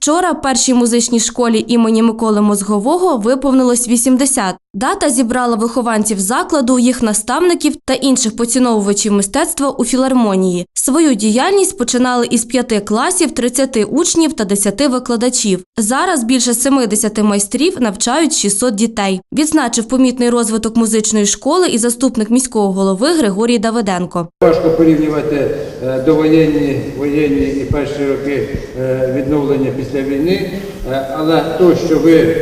Вчора першій музичній школі імені Миколи Мозгового виповнилось 80. Дата зібрала вихованців закладу, їх наставників та інших поціновувачів мистецтва у філармонії. Свою діяльність починали із п'яти класів, 30 учнів та 10 викладачів. Зараз більше 70 майстрів навчають 600 дітей. Відзначив помітний розвиток музичної школи і заступник міського голови Григорій Давиденко. Важко порівнювати е, довоєнні, воєнні і перші роки е, відновлення після війни, е, але то, що ви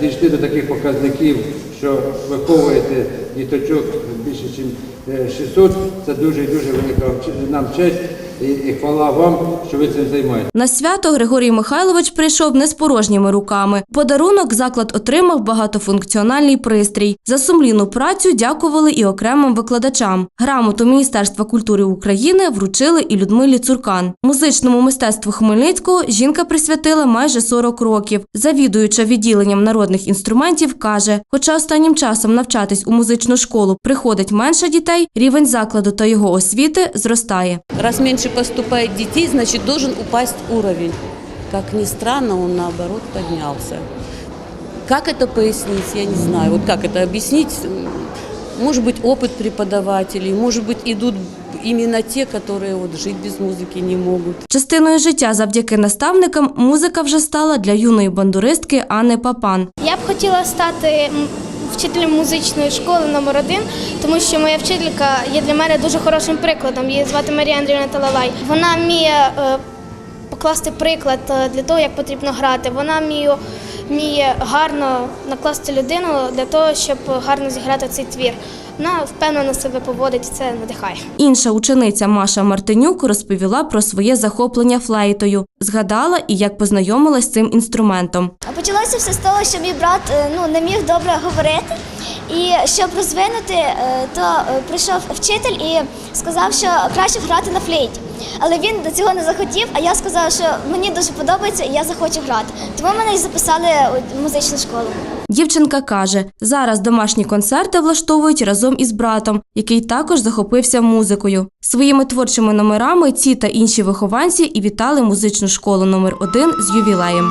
дійшли до таких показників, що виховуєте діточок більше, ніж 600, це дуже дуже велика нам честь і, і хвала вам, що ви цим займаєтесь. На свято Григорій Михайлович прийшов не з порожніми руками. Подарунок заклад отримав багатофункціональний пристрій. За сумлінну працю дякували і окремим викладачам. Грамоту Міністерства культури України вручили і Людмилі Цуркан. Музичному мистецтву Хмельницького жінка присвятила майже 40 років. Завідуюча відділенням народних інструментів каже, хоча останнім часом навчатись у музичну школу приходить менше дітей, рівень закладу та його освіти зростає. Раз меньше поступает детей, значит должен упасть уровень. Как ни странно, он наоборот поднялся. Как это пояснить, я не знаю. Вот как это объяснить? Может быть, опыт преподавателей, может быть, идут именно те, которые вот жить без музыки не могут. Частиною життя завдяки наставникам музика вже стала для юної бандуристки Анни Папан. Я б хотіла стати м, вчителем музичної школи номер один, тому що моя вчителька є для мене дуже хорошим прикладом. Її звати Марія Андріївна Талалай. Вона вміє е, покласти приклад е, для того, як потрібно грати. Вона вміє, вміє гарно накласти людину для того, щоб гарно зіграти цей твір. Вона впевнено себе поводить, це надихає. Інша учениця Маша Мартинюк розповіла про своє захоплення флейтою, згадала і як познайомилась з цим інструментом. Почалося все з того, що мій брат е, ну, не міг добре говорити. І щоб розвинути, е, то е, прийшов вчитель і сказав, що краще грати на флейті. Але він до цього не захотів, а я сказала, що мені дуже подобається і я захочу грати. Тому мене і записали у музичну школу. Дівчинка каже, зараз домашні концерти влаштовують разом із братом, який також захопився музикою. Своїми творчими номерами ці та інші вихованці і вітали музичну школу номер 1 з ювілеєм.